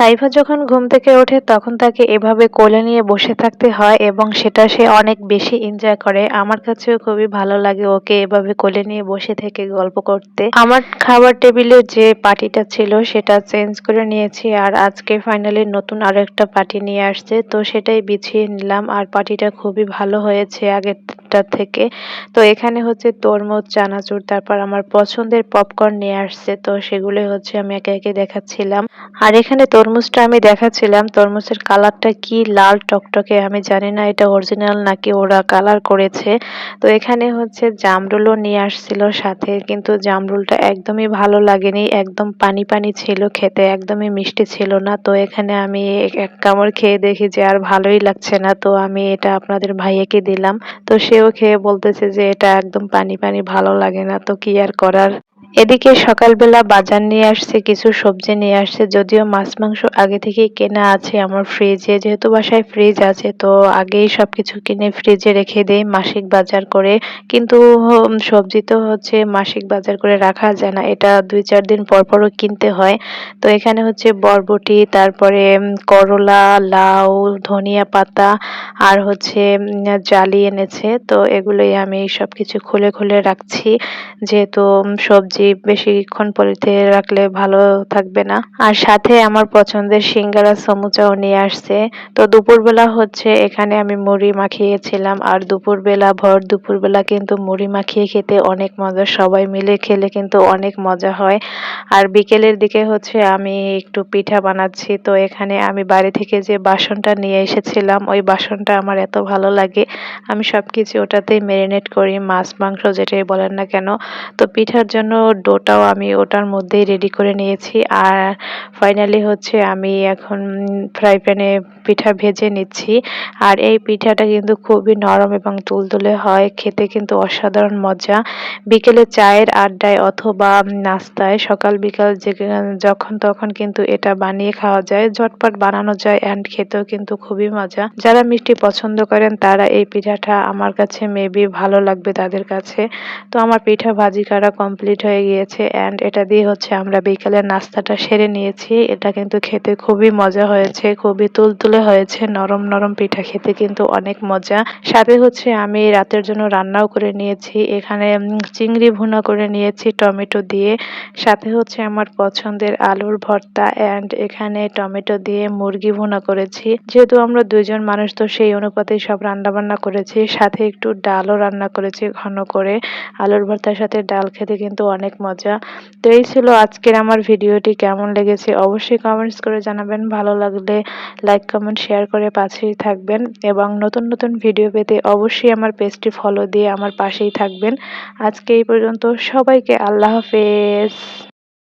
সাইফা যখন ঘুম থেকে ওঠে, তখন তাকে এভাবে কোলে নিয়ে বসে থাকতে হয় এবং সেটা সে অনেক বেশি এনজয় করে। আমার কাছেও খুবই ভালো লাগে ওকে এভাবে কোলে নিয়ে বসে থেকে গল্প করতে। আমার খাবার টেবিলে যে পাটিটা ছিল, সেটা চেঞ্জ করে নিয়েছি আর আজকে ফাইনালি নতুন আরও একটা পাটি নিয়ে আসছে। তো সেটাই বিছিয়ে নিলাম আর পাটিটা খুবই ভালো হয়েছে আগেরটা থেকে। তো এখানে হচ্ছে তরমুজ, চানাচুর, তারপর আমার পছন্দের পপকর্ন নিয়ে আসছে। তো সেগুলো হচ্ছে আমি একে একে দেখাচ্ছিলাম। আর এখানে তরমুজটা আমি দেখাচ্ছিলাম। তরমুজের কালারটা কি লাল টকটকে আমি জানি না, এটা অরিজিনাল নাকি ওরা কালার করেছে। তো এখানে হচ্ছে জামরুলও নিয়ে আসছিল সাথে, কিন্তু জামরুলটা একদমই ভালো লাগেনি। একদম পানি পানি ছিল খেতে, একদমই মিষ্টি ছিল না। তো এখানে আমি এক কামড় খেয়ে দেখি যে আর ভালোই লাগছে না। তো আমি এটা আপনাদের ভাইয়াকে দিলাম। তো সেও খেয়ে বলতেছে যে এটা একদম পানি পানি ভালো লাগে না, তো কি আর করার? এদিকে সকালবেলা বাজার নিয়ে আসছে, কিছু সবজি নিয়ে আসছে, যদিও মাছ মাংস আগে থেকেই কেনা আছে আমার ফ্রিজে যেহেতু বাসায় ফ্রিজ আছে, তো আগেই সবকিছু কিনে ফ্রিজে রেখে দেই, মাসিক বাজার করে। কিন্তু সবজি তো হচ্ছে মাসিক বাজার করে রাখা যায় না, এটা দুই চার দিন পর পরও কিনতে হয়। তো এখানে হচ্ছে বরবটি, তারপরে করলা, লাউ, ধনিয়া পাতা আর হচ্ছে জালি এনেছে। তো এগুলোই আমি সব কিছু খুলে খুলে রাখছি। যেহেতু সবজি বেশিক্ষণ পলিতে রাখলে ভালো থাকবে না। আর সাথে আমার পছন্দের সিঙ্গারা সমুচাও নিয়ে আসছে। তো দুপুরবেলা হচ্ছে এখানে আমি মুড়ি মাখিয়েছিলাম। আর দুপুরবেলা, ভর দুপুরবেলা কিন্তু মুড়ি মাখিয়ে খেতে অনেক মজা। সবাই মিলে খেলে কিন্তু অনেক মজা হয়। আর বিকেলের দিকে হচ্ছে আমি একটু পিঠা বানাচ্ছি। তো এখানে আমি বাড়ি থেকে যে বাসনটা নিয়ে এসেছিলাম, ওই বাসনটা আমার এত ভালো লাগে। আমি সব কিছু ওটাতেই ম্যারিনেট করি। মাছ, মাংস যেটাই বলেন না কেন। তো পিঠার জন্য ডোটাও আমি ওটার মধ্যেই রেডি করে নিয়েছি। আর ফাইনালি হচ্ছে আমি এখন ফ্রাই প্যানে পিঠা ভেজে নিচ্ছি। আর এই পিঠাটা কিন্তু খুবই নরম এবং তুলতুলে হয়, খেতে কিন্তু অসাধারণ মজা। বিকেলে চায়ের আড্ডায় অথবা নাস্তায় সকাল বিকাল যে যখন তখন কিন্তু এটা বানিয়ে খাওয়া যায়। ঝটপট বানানো যায় অ্যান্ড খেতেও কিন্তু খুবই মজা। যারা মিষ্টি পছন্দ করেন তারা এই পিঠাটা আমার কাছে মেবি ভালো লাগবে তাদের কাছে। তো আমার পিঠা ভাজি করা কমপ্লিট হয়ে গিয়েছে অ্যান্ড এটা দিয়ে হচ্ছে আমরা বিকালের নাস্তাটা সেরে নিয়েছি। এটা কিন্তু খেতে খুবই মজা হয়েছে, খুবই তুলতুলে হয়েছে, নরম নরম পিঠা খেতে কিন্তু অনেক মজা। সাথে হচ্ছে আমি রাতের জন্য রান্নাও করে নিয়েছি, এখানে চিংড়ি ভুনা করে নিয়েছি টমেটো দিয়ে। সাথে হচ্ছে আমার পছন্দের আলুর ভর্তা অ্যান্ড এখানে টমেটো দিয়ে মুরগি ভুনা করেছি। যেহেতু আমরা দুইজন মানুষ, তো সেই অনুপাতে সব রান্না বান্না করেছি। সাথে একটু ডালও রান্না করেছি ঘন করে। আলুর ভর্তার সাথে ডাল খেতে কিন্তু অনেক মজা। তো এই ছিল আজকের আমার ভিডিওটি, কেমন লেগেছে অবশ্যই কমেন্টস করে জানাবেন। ভালো লাগলে লাইক কমেন্ট শেয়ার করে পাশেই থাকবেন এবং নতুন নতুন ভিডিও পেতে অবশ্যই আমার পেজটি ফলো দিয়ে আমার পাশেই থাকবেন। আজকে এই পর্যন্ত সবাইকে আল্লাহ হাফেজ।